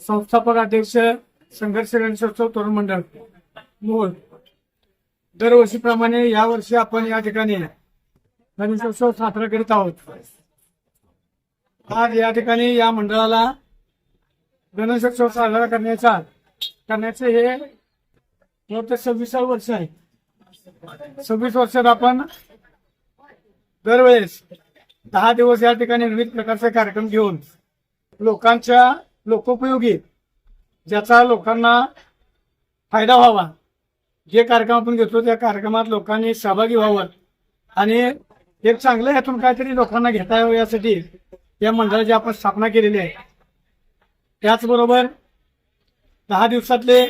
संस्थापक अध्यक्ष संघर्ष गणेशोत्सव तरुण मंडळ. मूळ दरवर्षीप्रमाणे यावर्षी आपण या ठिकाणी गणेशोत्सव साजरा करीत आहोत. आज या ठिकाणी या मंडळाला गणेशोत्सव साजरा करण्याचा करण्याचे हे सव्वीसा सव्वीसावं वर्ष आहे. सव्वीस वर्षात आपण दरवेळेस दहा दिवस या ठिकाणी विविध प्रकारचे कार्यक्रम घेऊन लोकांच्या लोकोपयोगी ज्याचा लोकांना फायदा व्हावा. जे कार्यक्रम आपण घेतो त्या कार्यक्रमात लोकांनी सहभागी व्हावं. आणि एक चांगलं यातून काहीतरी लोकांना घेता यावं यासाठी या मंडळाची आपण स्थापना केलेली आहे. त्याचबरोबर दहा दिवसातले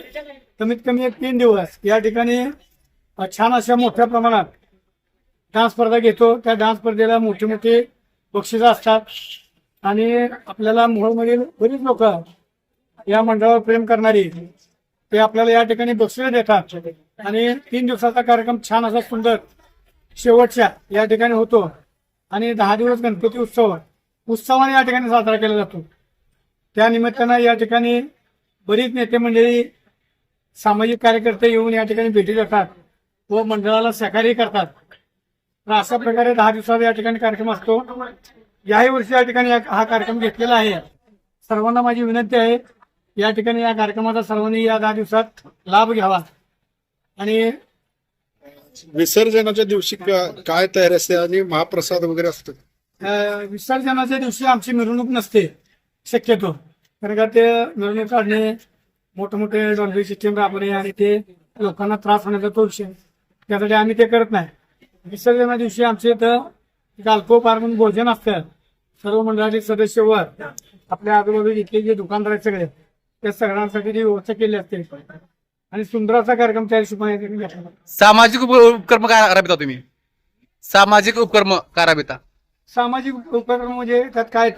कमीत कमी एक तीन दिवस या ठिकाणी छान अशा मोठ्या प्रमाणात डान्स स्पर्धा घेतो. त्या डान्स स्पर्धेला मोठी मोठी बक्षिसं असतात. आणि आपल्याला मोहोळमधील बरीच लोक या मंडळावर प्रेम करणारी ते आपल्याला या ठिकाणी बक्षिसं देतात. आणि तीन दिवसाचा कार्यक्रम छान असा सुंदर शेवटच्या या ठिकाणी होतो. आणि दहा दिवस गणपती उत्सव उत्सवाने या ठिकाणी साजरा केला जातो. त्या निमित्तानं या ठिकाणी बरीच नेते मंडळी सामाजिक कार्यकर्ते येऊन या ठिकाणी भेटी देतात व मंडळाला सहकार्य करतात. तर अशा प्रकारे दहा दिवसाचा या ठिकाणी कार्यक्रम असतो. याही वर्षी या ठिकाणी हा कार्यक्रम घेतलेला आहे. सर्वांना माझी विनंती आहे या ठिकाणी या कार्यक्रमाचा सर्वांनी या दहा दिवसात लाभ घ्यावा. आणि विसर्जनाच्या दिवशी काय तयारी असते आणि महाप्रसाद वगैरे असतो? विसर्जनाच्या दिवशी आमची मिरवणूक नसते शक्यतो. कारण का ते मिरवणूक काढणे मोठमोठे डॉल्बी सिस्टीम राबवणे आणि ते लोकांना त्रास होण्याचा तो विषय. त्यासाठी आम्ही ते करत नाही. विसर्जना दिवशी आमच्या इथं एक अल्पोपार म्हणून भोजन असतं. सर्व मंडळाचे सदस्य व आपल्या आजूबाजूला इथले जे दुकानदार आहेत सगळे त्या सगळ्यांसाठी जी व्यवस्था केली असते. आणि सुंदर असा कार्यक्रम त्या जातो. सामाजिक उप- उपक्रम काय राबविता तुम्ही? सामाजिक उपक्रम काय राबविता सामाजिक उपक्रम म्हणजे त्यात काय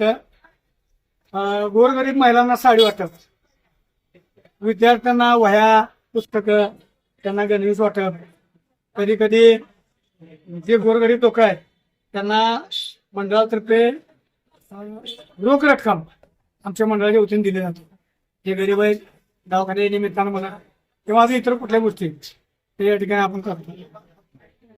अं, गोरगरीब महिलांना साडी वाटप. विद्यार्थ्यांना वह्या पुस्तकं त्यांना गणवेश वाटप. कधी कधी जे गोरगरीब लोक आहेत त्यांना मंडळातर्फे रोख रक्कम आमच्या मंडळाच्या वतीने दिली जाते. हे गरीब आहेत दवाखान्या निमित्तानं म्हणा किंवा अजून इतर कुठल्या गोष्टी ते या ठिकाणी आपण करतो.